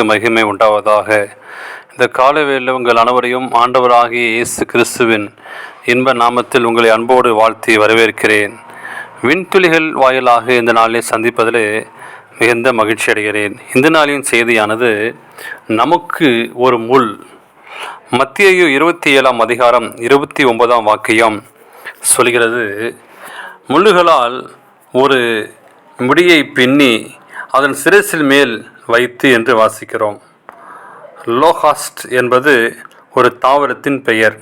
நாமத்திற்கு மகிமை உண்டாவதாக. இந்த காலவேளில் உங்கள் அனைவரையும் ஆண்டவராகிய இயேசு கிறிஸ்துவின் இன்ப நாமத்தில் உங்களை அன்போடு வாழ்த்தி வரவேற்கிறேன். விண்துளிகள் வாயிலாக இந்த நாளில் சந்திப்பதிலே மிகுந்த மகிழ்ச்சி அடைகிறேன். இந்த நாளின் செய்தியானது நமக்கு ஒரு முள். மத்தியு இருபத்தி ஏழாம் அதிகாரம் இருபத்தி ஒன்பதாம் வாக்கியம் சொல்கிறது முள்ளுகளால் ஒரு முடியை பின்னி அதன் சிரசில் மேல் வைத்து என்று வாசிக்கிறோம். லோஹாஸ்ட் என்பது ஒரு தாவரத்தின் பெயர்.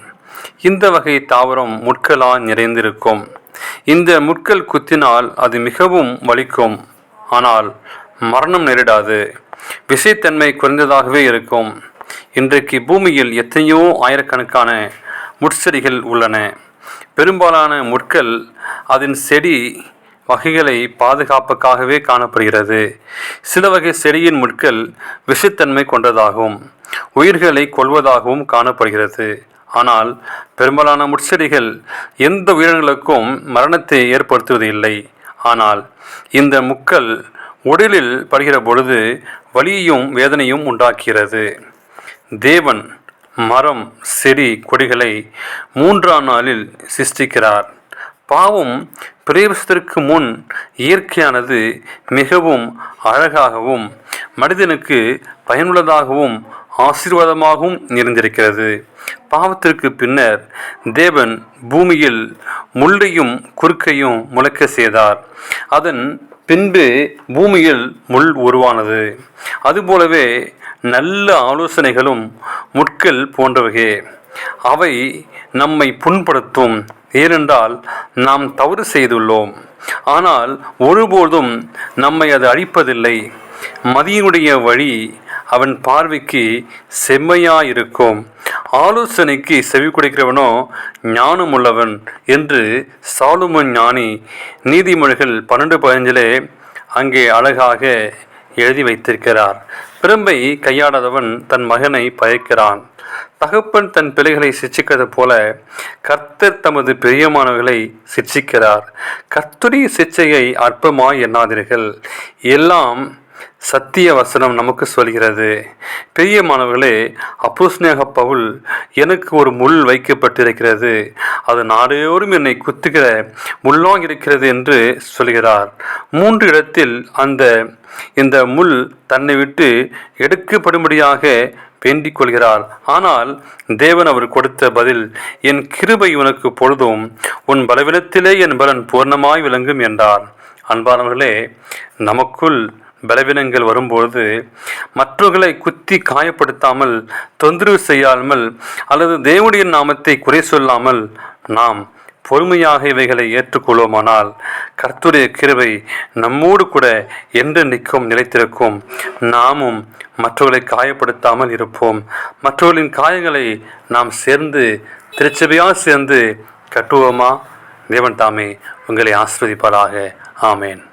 இந்த வகை தாவரம் முட்களால் நிறைந்திருக்கும். இந்த முட்கள் குத்தினால் அது மிகவும் வலிக்கும். ஆனால் மரணம் நேரிடாது. விசைத்தன்மை குறைந்ததாகவே இருக்கும். இன்றைக்கு பூமியில் எத்தனையோ ஆயிரக்கணக்கான முட்செடிகள் உள்ளன. பெரும்பாலான முட்கள் அதன் செடி வகைகளை பாதுகாப்புக்காகவே காணப்படுகிறது. சில வகை செடியின் முட்கள் விஷத்தன்மை கொண்டதாகவும் உயிர்களை கொள்வதாகவும் காணப்படுகிறது. ஆனால் பெரும்பாலான முட்செடிகள் எந்த உயிரினங்களுக்கும் மரணத்தை ஏற்படுத்துவது இல்லை ஆனால் இந்த முக்கள் உடலில் படுகிற பொழுது வலியையும் வேதனையும் உண்டாக்கிறது தேவன் மரம் செடி கொடிகளை மூன்றாம் நாளில் சிருஷ்டிக்கிறார். பாவம் பிரவேசத்திற்கு முன் இயற்கையானது மிகவும் அழகாகவும் மனிதனுக்கு பயனுள்ளதாகவும் ஆசீர்வாதமாகவும் இருந்திருக்கிறது. பாவத்திற்கு பின்னர் தேவன் பூமியில் முள்ளையும் குறுக்கையும் முளைக்க செய்தார். அதன் பின்பு பூமியில் முள் உருவானது. அதுபோலவே நல்ல ஆலோசனைகளும் முட்கள் போன்றவையே. அவை நம்மை புண்படுத்தும் ஏனென்றால் நாம் தவறு செய்துள்ளோம். ஆனால் ஒருபோதும் நம்மை அது அழிப்பதில்லை. மதியனுடைய வழி அவன் பார்வைக்கு செம்மையாயிருக்கும். ஆலோசனைக்கு செவி கொடுக்கிறவனோ ஞானம் உள்ளவன் என்று சாலுமன் ஞானி நீதிமொழிகள் பன்னெண்டு பதினஞ்சிலே அங்கே அழகாக எழுதி வைத்திருக்கிறார். பிரம்பை கையாடாதவன் தன் மகனை பயக்கிறான். தகப்பன் தன் பிள்ளைகளை சிச்சிக்கிறது போல கர்த்தர் தமது பெரியமானவர்களை சிச்சிக்கிறார். கர்த்தரிய சிச்சையை அற்பமாய் எண்ணாதீர்கள். எல்லாம் சத்திய வசனம் நமக்கு சொல்கிறது. பெரியமானவர்களே அப்புஸ்னேக பவுல் எனக்கு ஒரு முள் வைக்கப்பட்டிருக்கிறது. அது நாடோறும் என்னை குத்துகிற முள்ளாக இருக்கிறது என்று சொல்கிறார். மூன்று இடத்தில் அந்த இந்த முள் தன்னை விட்டு எடுக்கப்படும்படியாக வேண்டிக் கொள்கிறார் ஆனால் தேவன் அவர் கொடுத்த பதில் என் கிருபை உனக்கு பொழுதும் உன் பலவீனத்திலே என் பலன் பூர்ணமாய் விளங்கும் என்றார். அன்பானவர்களே நமக்குள் பலவீனங்கள் வரும்பொழுது மற்றவர்களை குத்தி காயப்படுத்தாமல் தொந்தரவு செய்யாமல் அல்லது தேவனுடைய நாமத்தை குறை சொல்லாமல் நாம் பொறுமையாக இவைகளை ஏற்றுக்கொள்வோமானால் கர்த்துடைய கிருவை நம்மோடு கூட என்று நிற்கும் நிலைத்திருக்கும். நாமும் மற்றவர்களை காயப்படுத்தாமல் இருப்போம். மற்றவர்களின் காயங்களை நாம் சேர்ந்து திருச்சபையாக சேர்ந்து கட்டுவோமா? தேவன் தாமே உங்களை ஆஸ்வதிப்பாராக ஆமேன்.